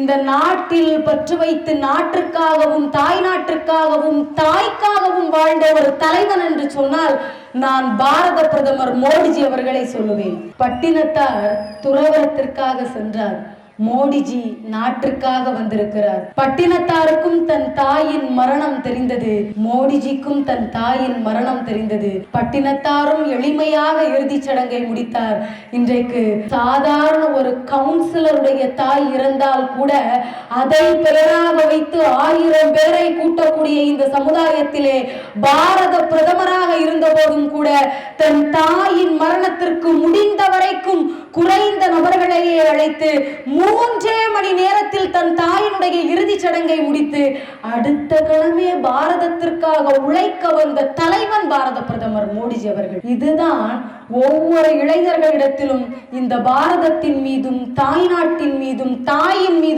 இந்த நாட்டில் பற்று வைத்து நாட்டிற்காகவும் தாய் நாட்டிற்காகவும் தாய்க்காகவும் வாழ்ந்த ஒரு தலைவன் என்று சொன்னால் நான் பாரத பிரதமர் மோடிஜி அவர்களை சொல்லுவேன். பட்டினத்தார் துறவரத்திற்காக சென்றார். மோடிஜி நாட்டிற்காக வந்திருக்கிறார். பட்டினத்தாருக்கும் தன் தாயின் மரணம் தெரிந்தது. மோடிஜிக்கும் தன் தாயின் மரணம் தெரிந்தது. பட்டினத்தாரும் எளிமையாக இறுதிச் சடங்கை முடித்தார். இன்றைக்கு சாதாரண ஒரு கவுன்சிலருடைய தாய் இறந்தால் கூட அதை பிறராக வைத்து ஆயிரம் பேரை கூட்டக்கூடிய இந்த சமுதாயத்திலே பாரத பிரதமராக இருந்த போதும் கூட தன் தாயின் மரணத்திற்கு முடிந்த வரைக்கும் குறைந்த நபர்களையே அழைத்து மூன்றே மணி நேரத்தில் தன் தாயினுடைய இறுதிச் சடங்கை முடித்து அடுத்த கிழமையே பாரதத்திற்காக உழைக்க வந்த தலைவன் பாரத பிரதமர் மோடிஜி அவர்கள். இதுதான் ஒவ்வொரு இளைஞர்களிடத்திலும் இந்த பாரதத்தின் மீதும் தாய் நாட்டின் மீதும் தாயின் மீதும்